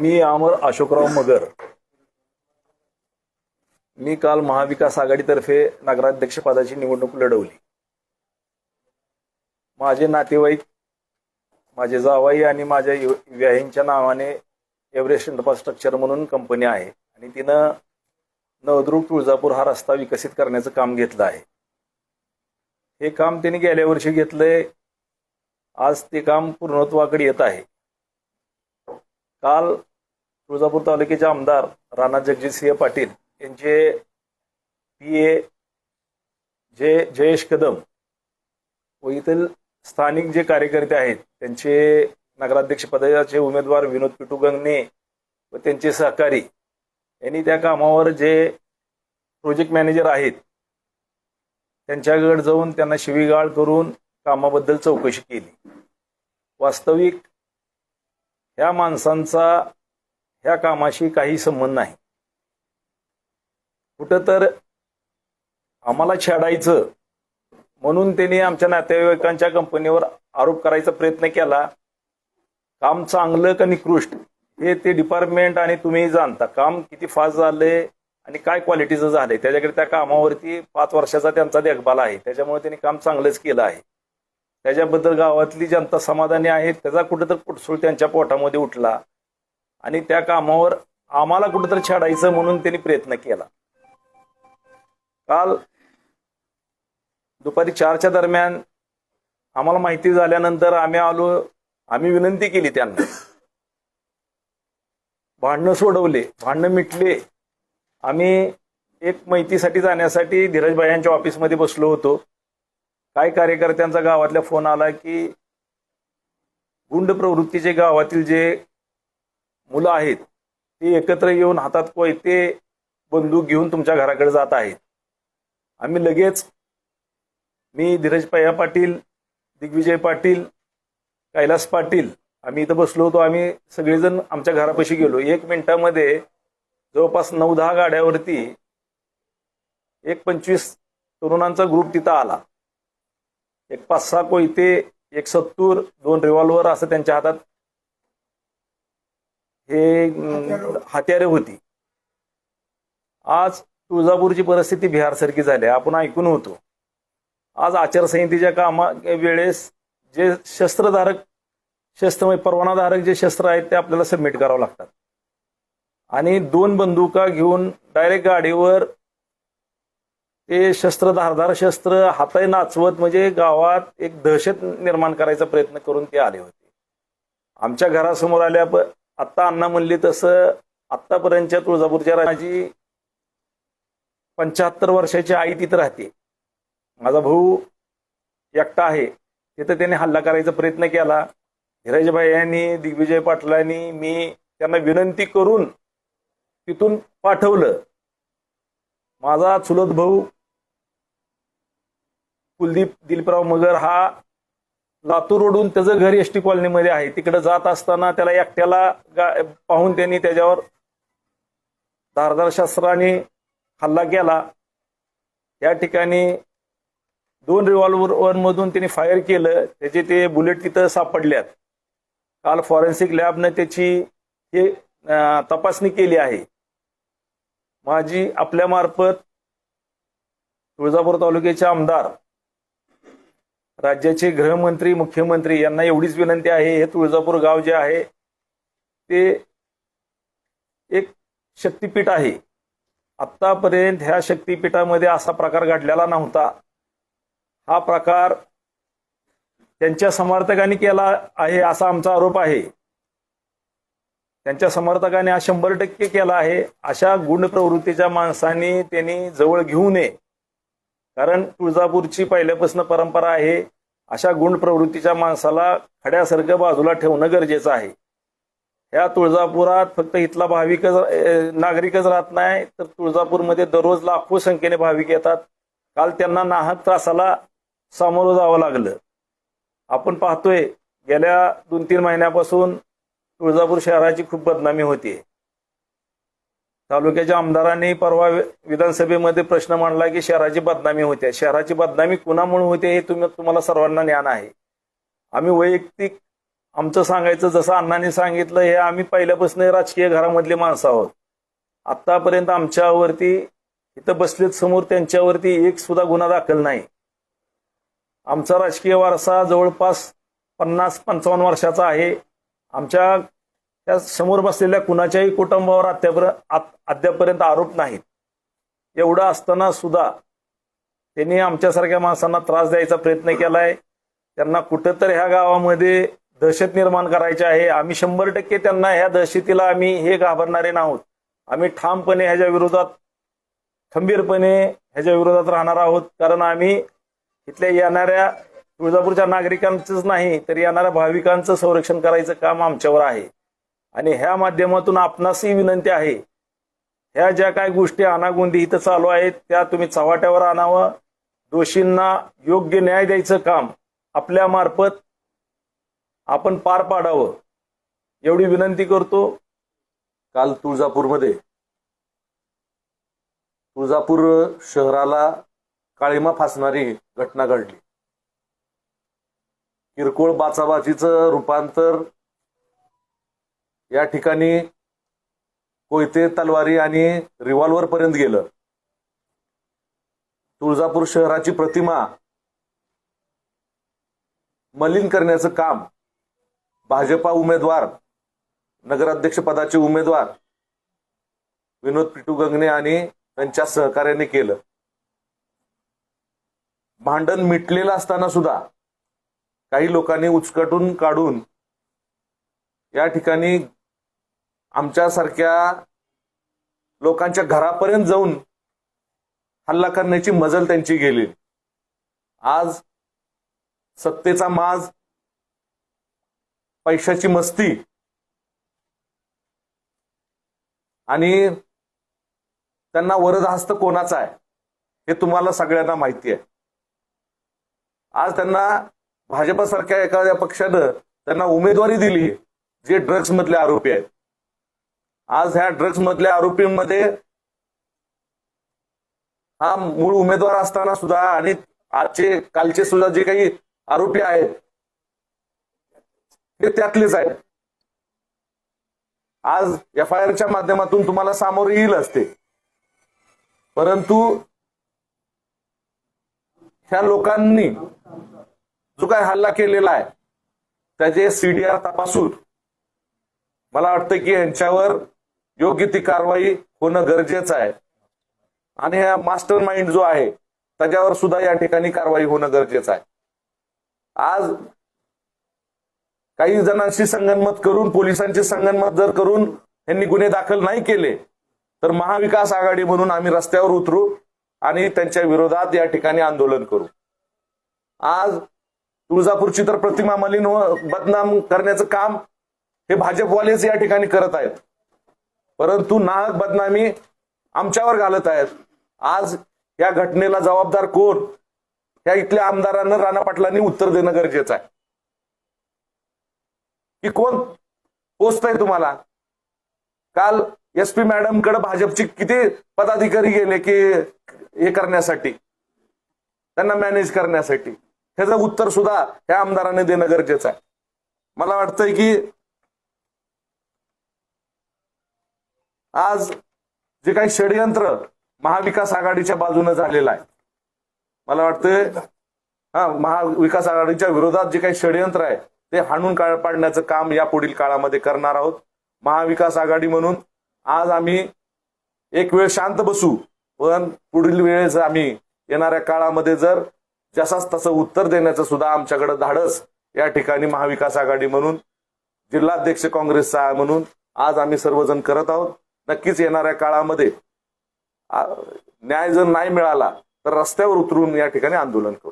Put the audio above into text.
मी अमर अशोकराव मगर. मी काल महाविकास आघाडीतर्फे नगराध्यक्ष पदाची निवडणूक लढवली. माझे नातेवाईक माझे जावाई आणि माझ्या व्याहींच्या नावाने एव्हरेस्ट इन्फ्रास्ट्रक्चर म्हणून कंपनी आहे आणि तिनं नवद्रुप तुळजापूर हा रस्ता विकसित करण्याचं काम घेतलं आहे. हे काम त्यांनी गेल्या वर्षी घेतलंय. आज ते काम पूर्णत्वाकडे येत आहे. काल तुळजापूर तालुक्याचे आमदार राणा जगजितसिंह पाटील यांचे पी ए जे जयेश कदम व इथील स्थानिक जे कार्यकर्ते आहेत त्यांचे नगराध्यक्ष पदाचे उमेदवार विनोद पिटू गंगणे व त्यांचे सहकारी यांनी त्या कामावर जे प्रोजेक्ट मॅनेजर आहेत त्यांच्याकडे जाऊन त्यांना शिवीगाळ करून कामाबद्दल चौकशी केली. वास्तविक ह्या माणसांचा ह्या कामाशी काही संबंध नाही. कुठं तर आम्हाला छेडायचं म्हणून त्यांनी आमच्या नातेवाईकांच्या कंपनीवर आरोप करायचा प्रयत्न केला. काम चांगलं का निकृष्ट हे ते डिपार्टमेंट आणि तुम्ही जाणता. काम किती फास्ट झालंय आणि काय क्वालिटीचं झालंय. त्याच्याकडे त्या कामावरती पाच वर्षाचा त्यांचा देखभाल आहे. त्याच्यामुळे त्यांनी काम चांगलंच केलं आहे. त्याच्याबद्दल गावातली जनता समाधानी आहे त्याचा कुठेतरी कुठसूळ त्यांच्या पोटामध्ये उठला. आणि त्या कामावर आम्हाला कुठेतरी छाडायचं म्हणून त्यांनी प्रयत्न केला. काल दुपारी चारच्या दरम्यान आम्हाला माहिती झाल्यानंतर आम्ही आलो आम्ही विनंती केली त्यांना. भांडणं सोडवले भांडणं मिटले. आम्ही एक माहितीसाठी जाण्यासाठी धीरजभाई यांच्या ऑफिसमध्ये बसलो होतो. काही कार्यकर्त्यांचा गावातल्या फोन आला की गुंड प्रवृत्तीचे गावातील जे मुलं आहेत ते एकत्र येऊन हातात कोयते बंदूक घेऊन तुमच्या घराकडे जात आहेत. आम्ही लगेच मी धीरज पया पाटील दिग्विजय पाटील कैलास पाटील आम्ही इथं बसलो होतो. आम्ही सगळेजण आमच्या घरापाशी गेलो. एक मिनिटामध्ये जवळपास नऊ दहा गाड्यावरती एक पंचवीस तरुणांचा ग्रुप तिथं आला. एक पाच सहा कोयते एक सत्तूर दोन रिव्हॉल्वर असं त्यांच्या हातात हे हत्यारे होती. आज तुळजापूरची परिस्थिती बिहारसारखी झाली आपण ऐकून होतो. आज आचारसंहितेच्या कामा वेळेस जे शस्त्रधारक शस्त्र म्हणजे परवानाधारक जे शस्त्र आहेत ते आपल्याला सबमिट करावं लागतात. आणि दोन बंदुका घेऊन डायरेक्ट गाडीवर ते शस्त्र धारदार शस्त्र हाताय नाचवत म्हणजे गावात एक दहशत निर्माण करायचा प्रयत्न करून ते आले होते. आमच्या घरासमोर आल्या आत्ता अण्णा म्हणले तसं आत्तापर्यंतच्या तुळजापूरच्या राजाची पंच्याहत्तर वर्षाची आई तिथं राहते. माझा भाऊ एकटा आहे. तिथं त्याने हल्ला करायचा प्रयत्न केला. धीरजभाई यांनी दिग्विजय पाटलांनी मी त्यांना विनंती करून तिथून पाठवलं. माझा चुलत भाऊ कुलदीप दिलीपराव मगर हा लातूर रोडून त्याचं घर एस टी कॉलनीमध्ये आहे. तिकडे जात असताना त्याला एकट्याला पाहून त्यांनी त्याच्यावर धारदार शस्त्राने हल्ला केला. या ठिकाणी दोन रिव्हॉल्वर मधून त्यांनी फायर केलं. त्याचे ते बुलेट तिथं सापडल्यात. काल फॉरेन्सिक लॅबनं त्याची हे तपासणी केली आहे. माझी आपल्यामार्फत तुळजापूर तालुक्याचे आमदार राज्याचे गृहमंत्री मुख्यमंत्री यांना एवढीच विनंती आहे हे तुळजापूर गाव जे आहे ते एक शक्तीपीठ आहे. आत्तापर्यंत ह्या शक्तीपीठामध्ये असा प्रकार घडलेला नव्हता. हा प्रकार त्यांच्या समर्थकांनी केला आहे असा आमचा आरोप आहे. त्यांच्या समर्थकांनी हा शंभर टक्के केला आहे. अशा गुण प्रवृत्तीच्या माणसांनी त्यांनी जवळ घेऊ नये. कारण तुळजापूरची पहिल्यापासून परंपरा आहे अशा गुंड प्रवृत्तीच्या माणसाला खड्यासारखं बाजूला ठेवणं गरजेचं आहे. ह्या तुळजापुरात फक्त इथला भाविकच नागरिकच राहत नाही तर तुळजापूरमध्ये दररोज लाखो संख्येने भाविक येतात. काल त्यांना नाहक त्रासाला सामोरं जावं लागलं. आपण पाहतोय गेल्या दोन तीन महिन्यापासून तुळजापूर शहराची खूप बदनामी होतीये. तालुक्याच्या आमदारांनी परवा विधानसभेमध्ये प्रश्न मांडला की शहराची बदनामी होते. शहराची बदनामी कुणामुळे होते हे तुम्ही तुम्हाला सर्वांना ज्ञान आहे. आम्ही वैयक्तिक आमचं सांगायचं जसं अण्णांनी सांगितलं हे आम्ही पहिल्यापासून राजकीय घरामधले माणसं आहोत. आतापर्यंत आमच्यावरती इथं बसलेत समोर त्यांच्यावरती एक सुद्धा गुन्हा दाखल नाही. आमचा राजकीय वारसा जवळपास पन्नास पंचावन्न वर्षाचा आहे. आमच्या त्या समोर बसलेल्या कुणाच्याही कुटुंबावर अद्यापर्यंत अद्यापर्यंत आरोप नाहीत. एवढं असताना सुद्धा त्यांनी आमच्यासारख्या माणसांना त्रास द्यायचा प्रयत्न केलाय. त्यांना कुठंतरी ह्या गावामध्ये दहशत निर्माण करायची आहे. आम्ही शंभर टक्के त्यांना ह्या दहशतीला आम्ही हे घाबरणारे नाहोत. आम्ही ठामपणे ह्याच्या विरोधात खंबीरपणे ह्याच्या विरोधात राहणार आहोत. कारण आम्ही इथल्या येणाऱ्या तुळजापूरच्या नागरिकांचंच नाही तर येणाऱ्या भाविकांचं संरक्षण करायचं काम आमच्यावर आहे. आणि ह्या माध्यमातून आपणासही विनंती आहे ह्या ज्या काही गोष्टी अनागोंदी इथं चालू आहेत त्या तुम्ही चव्हाट्यावर आणावं. दोषींना योग्य न्याय द्यायचं काम आपल्या मार्फत आपण पार पाडावं. एवढी विनंती करतो. काल तुळजापूरमध्ये तुळजापूर शहराला काळीमा फासणारी घटना घडली. किरकोळ बाचाबाचीचं रूपांतर या ठिकाणी कोयते तलवारी आणि रिव्हॉल्वर पर्यंत गेलं. तुळजापूर शहराची प्रतिमा मलिन करण्याचं काम भाजपा उमेदवार नगराध्यक्ष पदाचे उमेदवार विनोद पिटू गंगणे आणि त्यांच्या सहकार्याने केलं. भांडण मिटलेलं असताना सुद्धा काही लोकांनी उचकटून काढून या ठिकाणी आमच्यासारख्या लोकांच्या घरापर्यंत जाऊन हल्ला करण्याची मजल त्यांची गेली. आज सत्तेचा माज पैशाची मस्ती आणि त्यांना वरदहस्त कोणाचा आहे हे तुम्हाला सगळ्यांना माहिती आहे. आज त्यांना भाजपसारख्या एखाद्या पक्षानं त्यांना उमेदवारी दिली जे ड्रग्समधले आरोपी आहेत. आज ह्या ड्रग्ज मधल्या आरोपींमध्ये हा मूळ उमेदवार असताना सुद्धा आणि आजचे कालचे सुद्धा जे काही आरोपी आहेत ते त्यातलेच आहेत. आज एफ आय आरच्या माध्यमातून तुम्हाला सामोरे येईल असते. परंतु ह्या लोकांनी जो काय हल्ला केलेला आहे त्याचे सीडीआर तपासून मला वाटतं की यांच्यावर योग्य ती कारवाई होणं गरजेचं आहे. आणि हा मास्टर माइंड जो आहे त्याच्यावर सुद्धा या ठिकाणी कारवाई होणं गरजेचं आहे. आज काही जणांशी संगनमत करून पोलिसांची संगनमत जर करून यांनी गुन्हे दाखल नाही केले तर महाविकास आघाडी म्हणून आम्ही रस्त्यावर उतरू आणि त्यांच्या विरोधात या ठिकाणी आंदोलन करू. आज तुळजापूरची तर प्रतिमा मलिन व बदनाम करण्याचं काम हे भाजपवालेच या ठिकाणी करत आहेत. परंतु नाहक बदनामी आमच्यावर घालत आहेत. आज या घटनेला जबाबदार कोण? या इथल्या आमदारांना राणा पाटलांनी उत्तर देणं गरजेचं आहे. की कोण? पोचतय तुम्हाला. काल एस पी मॅडमकडे भाजपचे किती पदाधिकारी गेले की हे करण्यासाठी? त्यांना मॅनेज करण्यासाठी. ह्याचं उत्तर सुद्धा ह्या आमदाराने देणं गरजेचं आहे. मला वाटतंय की आज जे काही षडयंत्र महाविकास आघाडीच्या बाजूने झालेलं आहे मला वाटतंय हा महाविकास आघाडीच्या विरोधात जे काही षडयंत्र आहे ते हाणून काळ पाडण्याचं काम या पुढील काळामध्ये करणार आहोत. महाविकास आघाडी म्हणून आज आम्ही एक वेळ शांत बसू पण पुढील वेळेस आम्ही येणाऱ्या काळामध्ये जर जसाच तसं उत्तर देण्याचं सुद्धा आमच्याकडे धाडस या ठिकाणी महाविकास आघाडी म्हणून जिल्हाध्यक्ष काँग्रेसचा म्हणून आज आम्ही सर्वजण करत आहोत. नक्कीच येणाऱ्या काळामध्ये न्याय जर नाही मिळाला तर रस्त्यावर उतरून या ठिकाणी आंदोलन करू.